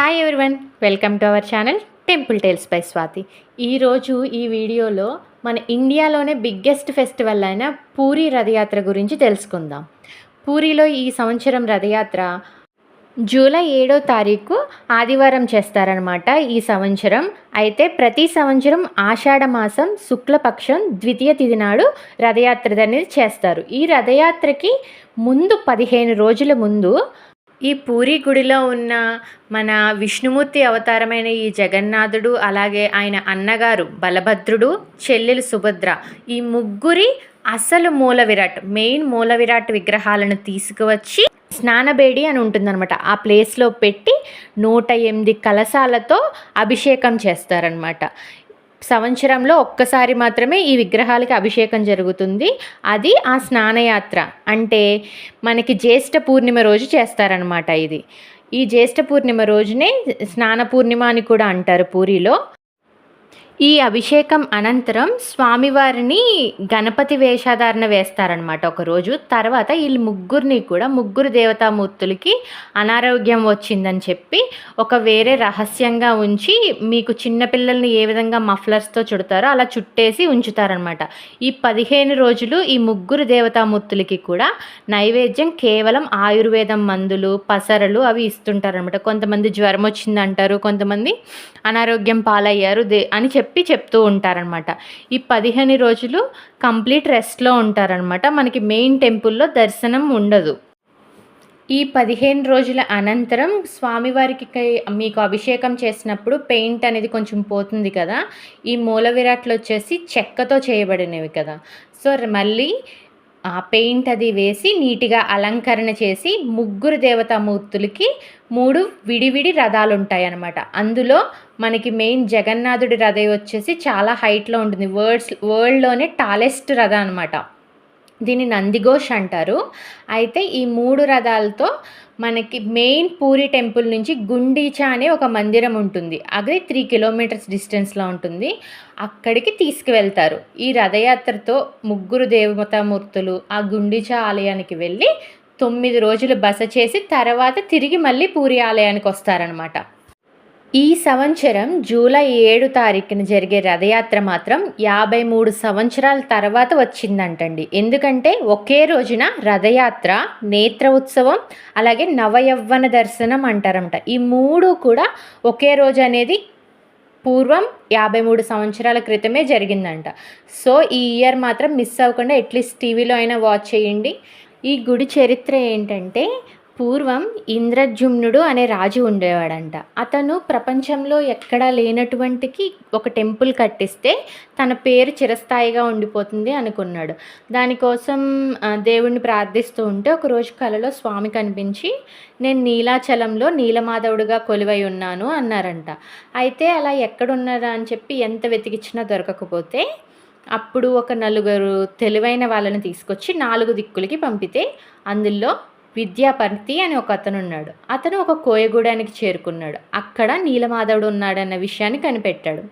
Hi everyone welcome to our channel temple tales by Swathi ఈరోజు ఈ వీడియోలో మన ఇండియాలోనే బిగ్గెస్ట్ ఫెస్టివల్ అయిన పూరి రథయాత్ర గురించి తెలుసుకుందాం. పూరిలో ఈ సంవత్సరం రథయాత్ర జూలై ఏడో తారీఖు ఆదివారం చేస్తారనమాట ఈ సంవత్సరం. అయితే ప్రతి సంవత్సరం ఆషాఢ మాసం శుక్లపక్షం ద్వితీయ తిథి నాడు రథయాత్ర అనేది చేస్తారు. ఈ రథయాత్రకి ముందు పదిహేను రోజుల ముందు ఈ పూరి గుడిలో ఉన్న మన విష్ణుమూర్తి అవతారమైన ఈ జగన్నాథుడు అలాగే ఆయన అన్నగారు బలభద్రుడు చెల్లెలు సుభద్ర ఈ ముగ్గురి అసలు మూల విరాట్ మెయిన్ మూల విరాట్ విగ్రహాలను తీసుకువచ్చి స్నానబేడి అని ఉంటుందన్నమాట. ఆ ప్లేస్లో పెట్టి నూట ఎనిమిది కలశాలతో అభిషేకం చేస్తారనమాట సంవత్సరంలో ఒక్కసారి మాత్రమే ఈ విగ్రహాలకి అభిషేకం జరుగుతుంది. అది ఆ స్నానయాత్ర. అంటే మనకి జ్యేష్ఠ పూర్ణిమ రోజు చేస్తారనమాట ఇది. ఈ జ్యేష్ఠ పూర్ణిమ రోజునే స్నాన పూర్ణిమ అని కూడా అంటారు పూరిలో. ఈ అభిషేకం అనంతరం స్వామివారిని గణపతి వేషధారణ వేస్తారనమాట ఒకరోజు. తర్వాత వీళ్ళు ముగ్గురిని కూడా ముగ్గురు దేవతామూర్తులకి అనారోగ్యం వచ్చిందని చెప్పి ఒక వేరే రహస్యంగా ఉంచి మీకు చిన్నపిల్లల్ని ఏ విధంగా మఫ్లర్స్తో చుడతారో అలా చుట్టేసి ఉంచుతారనమాట ఈ పదిహేను రోజులు ఈ ముగ్గురు దేవతామూర్తులకి కూడా నైవేద్యం కేవలం ఆయుర్వేదం మందులు పసరలు అవి ఇస్తుంటారనమాట కొంతమంది జ్వరం వచ్చిందంటారు కొంతమంది అనారోగ్యం పాలయ్యారు దే అని చెప్పి చెప్పి చెప్తూ ఉంటారనమాట ఈ పదిహేను రోజులు కంప్లీట్ రెస్ట్లో ఉంటారనమాట మనకి మెయిన్ టెంపుల్లో దర్శనం ఉండదు. ఈ పదిహేను రోజుల అనంతరం స్వామివారికి మీకు అభిషేకం చేసినప్పుడు పెయింట్ అనేది కొంచెం పోతుంది కదా. ఈ మూల విరాట్లు వచ్చేసి చెక్కతో చేయబడినవి కదా. సో మళ్ళీ పెయింట్ అది వేసి నీట్గా అలంకరణ చేసి ముగ్గురు దేవతామూర్తులకి మూడు విడివిడి రథాలు ఉంటాయి అన్నమాట అందులో మనకి మెయిన్ జగన్నాథుడి రథం వచ్చేసి చాలా హైట్లో ఉంటుంది. వరల్డ్స్ వరల్డ్లోనే టాలెస్ట్ రథ అనమాట దీన్ని నందిఘోష్ అంటారు. అయితే ఈ మూడు రథాలతో మనకి మెయిన్ పూరి టెంపుల్ నుంచి గుండీచా అనే ఒక మందిరం ఉంటుంది. అది త్రీ కిలోమీటర్స్ డిస్టెన్స్లో ఉంటుంది. అక్కడికి తీసుకువెళ్తారు. ఈ రథయాత్రతో ముగ్గురు దేవతామూర్తులు ఆ గుండీచా ఆలయానికి వెళ్ళి తొమ్మిది రోజులు బస చేసి తర్వాత తిరిగి మళ్ళీ పూరి ఆలయానికి వస్తారనమాట ఈ సంవత్సరం జూలై ఏడు తారీఖున జరిగే రథయాత్ర మాత్రం యాభై మూడు సంవత్సరాల తర్వాత వచ్చిందంటండి. ఎందుకంటే ఒకే రోజున రథయాత్ర నేత్ర ఉత్సవం అలాగే నవయవ్వన దర్శనం అంటారంట ఈ మూడు కూడా ఒకే రోజు అనేది పూర్వం యాభై మూడు సంవత్సరాల క్రితమే జరిగిందంట. సో ఈ ఇయర్ మాత్రం మిస్ అవ్వకుండా అట్లీస్ట్ టీవీలో అయినా వాచ్ చేయండి. ఈ గుడి చరిత్ర ఏంటంటే పూర్వం ఇంద్రజుమ్నుడు అనే రాజు ఉండేవాడంట. అతను ప్రపంచంలో ఎక్కడా లేనటువంటికి ఒక టెంపుల్ కట్టిస్తే తన పేరు చిరస్థాయిగా ఉండిపోతుంది అనుకున్నాడు. దానికోసం దేవుణ్ణి ప్రార్థిస్తూ ఉంటే ఒకరోజు కలలో స్వామి కనిపించి నేను నీలాచలంలో నీలమాధవుడుగా కొలువై ఉన్నాను అన్నారంట. అయితే అలా ఎక్కడున్నారా అని చెప్పి ఎంత వెతికిచ్చినా దొరకకపోతే అప్పుడు ఒక నలుగురు తెలివైన వాళ్ళని తీసుకొచ్చి నాలుగు దిక్కులకి పంపితే అందులో విద్యాపర్తి అని ఒక అతను ఉన్నాడు. అతను ఒక కోయగూడానికి చేరుకున్నాడు. అక్కడ నీలమాధవుడు ఉన్నాడన్న విషయాన్ని కనిపెట్టాడు.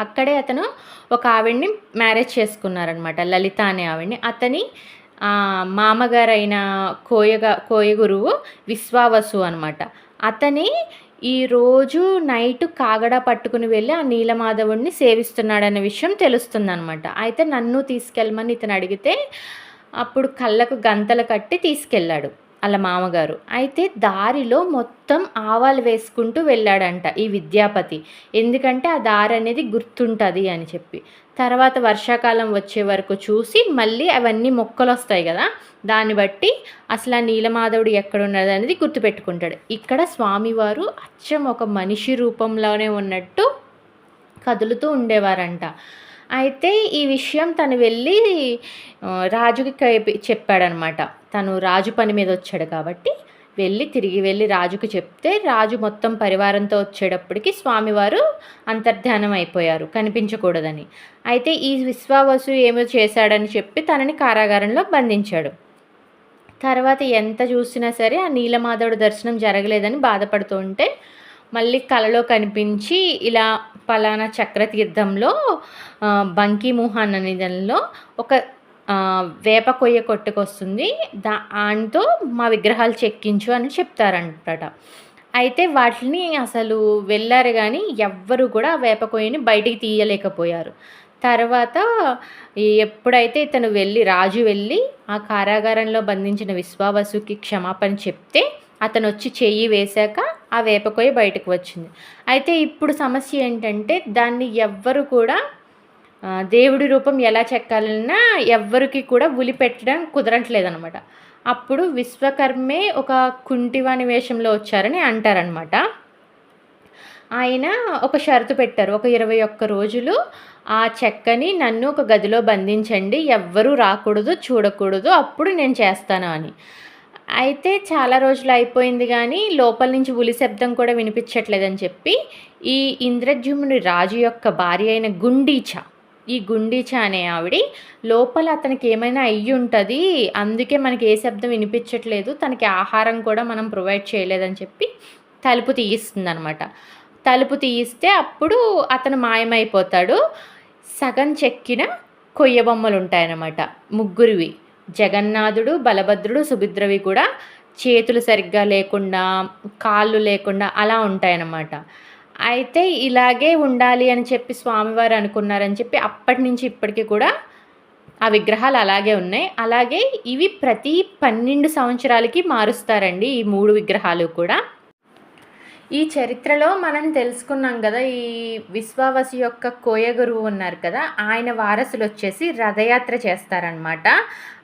అక్కడే అతను ఒక ఆవిడ్ని మ్యారేజ్ చేసుకున్నారనమాట లలిత అనే ఆవిడ్ని. అతని మామగారైన కోయగా కోయ గురువు విశ్వావసు అనమాట అతని ఈ రోజు నైట్ కాగడా పట్టుకుని వెళ్ళి ఆ నీలమాధవుడిని సేవిస్తున్నాడనే విషయం తెలుస్తుందనమాట అయితే నన్ను తీసుకెళ్ళమని ఇతను అడిగితే అప్పుడు కళ్ళకు గంతలు కట్టి తీసుకెళ్ళాడు వాళ్ళ మామగారు. అయితే దారిలో మొత్తం ఆవాలు వేసుకుంటూ వెళ్ళాడంట ఈ విద్యాపతి. ఎందుకంటే ఆ దారి అనేది గుర్తుంటుంది అని చెప్పి. తర్వాత వర్షాకాలం వచ్చే వరకు చూసి మళ్ళీ అవన్నీ మొక్కలు వస్తాయి కదా దాన్ని బట్టి అసలు ఆ నీలమాధవుడు ఎక్కడున్నది అనేది గుర్తుపెట్టుకుంటాడు. ఇక్కడ స్వామివారు అచ్చం ఒక మనిషి రూపంలోనే ఉన్నట్టు కదులుతూ ఉండేవారంట. అయితే ఈ విషయం తను వెళ్ళి రాజుకి చెప్పాడనమాట. తను రాజు పని మీద వచ్చాడు కాబట్టి వెళ్ళి తిరిగి వెళ్ళి రాజుకు చెప్తే రాజు మొత్తం పరివారంతో వచ్చేటప్పటికి స్వామివారు అంతర్ధానం అయిపోయారు కనిపించకూడదని. అయితే ఈ విశ్వావసు ఏమో చేశాడని చెప్పి తనని కారాగారంలో బంధించాడు. తర్వాత ఎంత చూసినా సరే ఆ నీలమాధవుడు దర్శనం జరగలేదని బాధపడుతూ ఉంటే మళ్ళీ కలలో కనిపించి ఇలా పలానా చక్రతీర్థంలో ఆ, బంకీమోహన్ అనే దానిలో ఒక వేప కొయ్య కొట్టుకొస్తుంది దా దాంతో మా విగ్రహాలు చెక్కించు అని చెప్తారంట అయితే వాటిని అసలు వెళ్ళారు కానీ ఎవ్వరు కూడా వేప కొయ్యని బయటికి తీయలేకపోయారు. తర్వాత ఎప్పుడైతే ఇతను వెళ్ళి రాజు వెళ్ళి ఆ కారాగారంలో బంధించిన విశ్వావసుకి క్షమాపణ చెప్తే అతనొచ్చి చెయ్యి వేశాక ఆ వేప బయటకు వచ్చింది. అయితే ఇప్పుడు సమస్య ఏంటంటే దాన్ని ఎవ్వరు కూడా దేవుడి రూపం ఎలా చెక్కాలన్నా ఎవ్వరికి కూడా ఉలి పెట్టడం కుదరట్లేదనమాట. అప్పుడు విశ్వకర్మే ఒక కుంటివాణి వేషంలో వచ్చారని అంటారనమాట. ఆయన ఒక షరతు పెట్టారు. ఒక 21 రోజులు ఆ చెక్కని నన్ను ఒక గదిలో బంధించండి. ఎవ్వరూ రాకూడదు, చూడకూడదు. అప్పుడు నేను చేస్తాను అని. అయితే చాలా రోజులు అయిపోయింది కానీ లోపల నుంచి ఉలి శబ్దం కూడా వినిపించట్లేదని చెప్పి ఈ ఇంద్రద్యుమ్నుడి రాజు యొక్క భార్య అయిన గుండీచ, ఈ గుండీచ అనే ఆవిడి లోపల అతనికి ఏమైనా అయ్యి ఉంటుంది అందుకే మనకి ఏ శబ్దం వినిపించట్లేదు. తనకి ఆహారం కూడా మనం ప్రొవైడ్ చేయలేదని చెప్పి తలుపు తీయిస్తుందనమాట. తలుపు తీయిస్తే అప్పుడు అతను మాయమైపోతాడు. సగం చెక్కిన కొయ్య బొమ్మలు ఉంటాయన్నమాట ముగ్గురివి. జగన్నాథుడు, బలభద్రుడు, సుభద్రవి కూడా చేతులు సరిగ్గా లేకుండా, కాళ్ళు లేకుండా అలా ఉంటాయన్నమాట అయితే ఇలాగే ఉండాలి అని చెప్పి స్వామివారు అనుకున్నారని చెప్పి అప్పటినుంచి ఇప్పటికీ కూడా ఆ విగ్రహాలు అలాగే ఉన్నాయి. అలాగే ఇవి ప్రతి 12 సంవత్సరాలకి మారుస్తారండి ఈ మూడు విగ్రహాలు కూడా. ఈ చరిత్రలో మనం తెలుసుకున్నాం కదా ఈ విశ్వావసు యొక్క కోయ గురువు ఉన్నారు కదా! ఆయన వారసులు వచ్చేసి రథయాత్ర చేస్తారనమాట.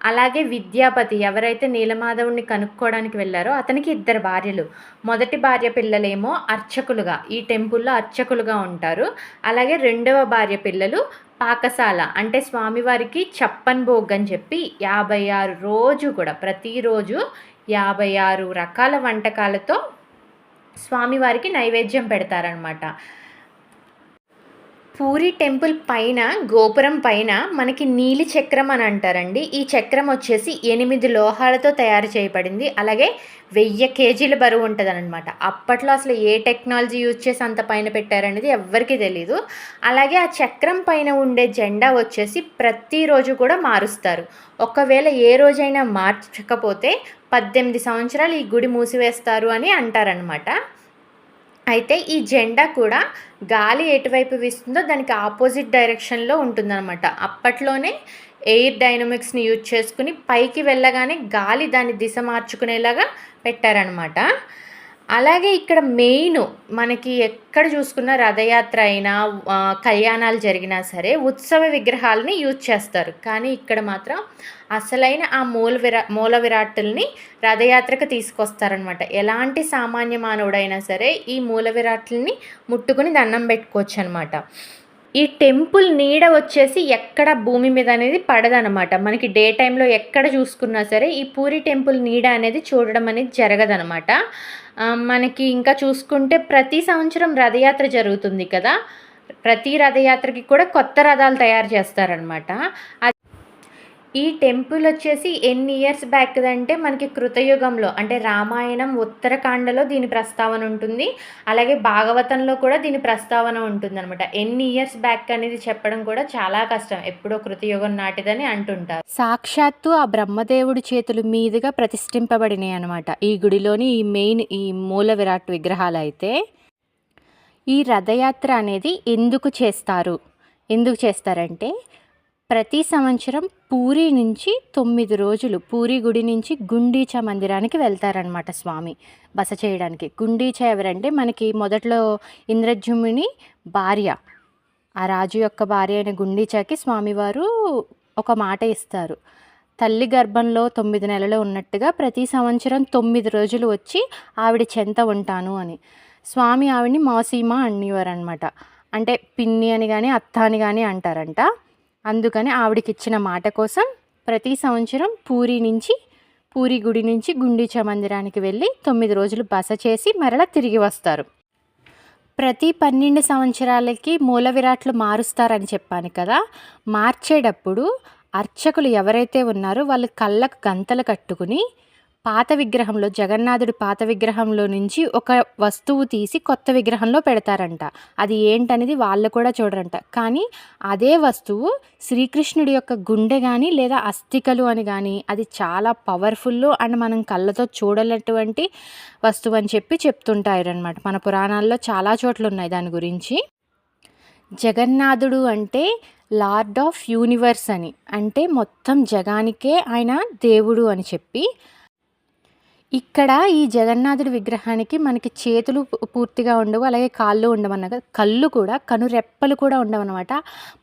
అలాగే విద్యాపతి ఎవరైతే నీలమాధవుని కనుక్కోవడానికి వెళ్ళారో అతనికి ఇద్దరు భార్యలు. మొదటి భార్య పిల్లలేమో అర్చకులుగా ఈ టెంపుల్‌లో అర్చకులుగా ఉంటారు. అలాగే రెండవ భార్య పిల్లలు పాకశాల అంటే స్వామివారికి చప్పన్ భోగ్ అని చెప్పి 56 రోజు కూడా ప్రతిరోజు 56 రకాల వంటకాలతో స్వామివారికి నైవేద్యం పెడతారనమాట. పూరి టెంపుల్ పైన గోపురం పైన మనకి నీలి చక్రం అని అంటారండి. ఈ చక్రం వచ్చేసి ఎనిమిది లోహాలతో తయారు చేయబడింది. అలాగే వెయ్యి కేజీల బరువు ఉంటదనమాట. అప్పట్లో అసలు ఏ టెక్నాలజీ యూజ్ చేసి అంత పైన పెట్టారనేది ఎవ్వరికీ తెలీదు. అలాగే ఆ చక్రం పైన ఉండే జెండా వచ్చేసి ప్రతిరోజు కూడా మారుస్తారు. ఒకవేళ ఏ రోజైనా మార్చకపోతే 18 సంవత్సరాలు ఈ గుడి మూసివేస్తారు అని అంటారనమాట. అయితే ఈ జెండా కూడా గాలి ఎటువైపు వీస్తుందో దానికి ఆపోజిట్ డైరెక్షన్‌లో ఉంటుందనమాట. అప్పట్లోనే ఎయిర్ డైనమిక్స్‌ని యూజ్ చేసుకుని పైకి వెళ్ళగానే గాలి దాని దిశ మార్చుకునేలాగా పెట్టారనమాట. అలాగే ఇక్కడ మెయిన్ మనకి ఎక్కడ చూసుకున్న రథయాత్ర అయినా కళ్యాణాలు జరిగినా సరే ఉత్సవ విగ్రహాలని యూజ్ చేస్తారు. కానీ ఇక్కడ మాత్రం అసలైన ఆ మూల విరా మూల విరాట్టుల్ని రథయాత్రకు తీసుకొస్తారనమాట. ఎలాంటి సామాన్య మానవుడైనా సరే ఈ మూల విరాట్లని ముట్టుకుని దండం పెట్టుకోవచ్చు అనమాట ఈ టెంపుల్ నీడ వచ్చేసి ఎక్కడ భూమి మీద అనేది పడదనమాట. మనకి డే టైంలో ఎక్కడ చూసుకున్నా సరే ఈ పూరి టెంపుల్ నీడ అనేది చూడడం అనేది జరగదనమాట. మనకి ఇంకా చూసుకుంటే ప్రతి సంవత్సరం రథయాత్ర జరుగుతుంది కదా! ప్రతి రథయాత్రకి కూడా కొత్త రథాలు తయారు చేస్తారనమాట. ఈ టెంపుల్ వచ్చేసి ఎన్ని ఇయర్స్ బ్యాక్‌దంటే మనకి కృతయుగంలో అంటే రామాయణం ఉత్తరకాండలో దీని ప్రస్తావన ఉంటుంది. అలాగే భాగవతంలో కూడా దీని ప్రస్తావన ఉంటుందనమాట. ఎన్ని ఇయర్స్ బ్యాక్ అనేది చెప్పడం కూడా చాలా కష్టం. ఎప్పుడో కృతయుగం నాటిదని అంటుంటారు. సాక్షాత్తు ఆ బ్రహ్మదేవుడి చేతుల మీదుగా ప్రతిష్ఠింపబడినాయనమాట. ఈ గుడిలోని ఈ మెయిన్ ఈ మూల విరాట్ విగ్రహాలు అయితే ఈ రథయాత్ర అనేది ఎందుకు చేస్తారు? ఎందుకు చేస్తారంటే ప్రతి సంవత్సరం పూరి నుంచి తొమ్మిది రోజులు పూరి గుడి నుంచి గుండీచా మందిరానికి వెళ్తారనమాట స్వామి బస చేయడానికి. గుండీచ ఎవరంటే మనకి మొదట్లో ఇంద్రద్యుమ్నుని భార్య. ఆ రాజు యొక్క భార్య అయిన గుండీచాకి స్వామివారు ఒక మాట ఇస్తారు. తల్లి గర్భంలో తొమ్మిది నెలలు ఉన్నట్టుగా ప్రతి సంవత్సరం తొమ్మిది రోజులు వచ్చి ఆవిడ చెంత ఉంటాను అని. స్వామి ఆవిడని మౌసీమ అనేవారనమాట. అంటే పిన్ని అని కానీ అత్త అని కానీ అంటారంట. అందుకని ఆవిడకి ఇచ్చిన మాట కోసం ప్రతి సంవత్సరం పూరి నుంచి పూరి గుడి నుంచి గుండీచా మందిరానికి వెళ్ళి తొమ్మిది రోజులు బస చేసి మరలా తిరిగి వస్తారు. ప్రతి 12 సంవత్సరాలకి మూల విరాట్లు మారుస్తారని చెప్పాను కదా! మార్చేటప్పుడు అర్చకులు ఎవరైతే ఉన్నారో వాళ్ళు కళ్ళకు గంతలు కట్టుకుని పాత విగ్రహంలో జగన్నాథుడి పాత విగ్రహంలో నుంచి ఒక వస్తువు తీసి కొత్త విగ్రహంలో పెడతారంట. అది ఏంటనేది వాళ్ళు కూడా చూడరంట. కానీ అదే వస్తువు శ్రీకృష్ణుడి యొక్క గుండె కానీ లేదా అస్థికలు అని కానీ అది చాలా పవర్ఫుల్ అండ్ మనం కళ్ళతో చూడలేటువంటి వస్తువు అని చెప్పి చెప్తుంటారనమాట మన పురాణాల్లో చాలా చోట్ల ఉన్నాయి దాని గురించి. జగన్నాథుడు అంటే లార్డ్ ఆఫ్ యూనివర్స్ అని. అంటే మొత్తం జగానికే ఆయన దేవుడు అని చెప్పి ఇక్కడ ఈ జగన్నాథుడి విగ్రహానికి మనకి చేతులు పూర్తిగా ఉండవు అలాగే కాళ్ళు ఉండవన్నగా కళ్ళు కూడా కనురెప్పలు కూడా ఉండవన్నమాట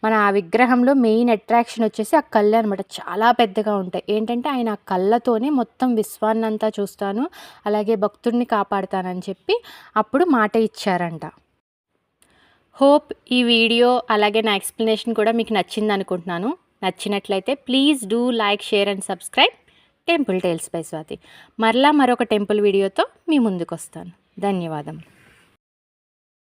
మన ఆ విగ్రహంలో మెయిన్ అట్రాక్షన్ వచ్చేసి ఆ కళ్ళు అనమాట చాలా పెద్దగా ఉంటాయి. ఏంటంటే ఆయన ఆ కళ్ళతోనే మొత్తం విశ్వాన్నంతా చూస్తాను అలాగే భక్తుడిని కాపాడుతానని చెప్పి అప్పుడు మాట ఇచ్చారంట. హోప్ ఈ వీడియో అలాగే నా ఎక్స్ప్లెనేషన్ కూడా మీకు నచ్చింది అనుకుంటున్నాను నచ్చినట్లయితే please do like share and subscribe. Temple tales by Swathi. మరలా మరొక టెంపుల్ వీడియోతో మీ ముందుకు వస్తాను ధన్యవాదం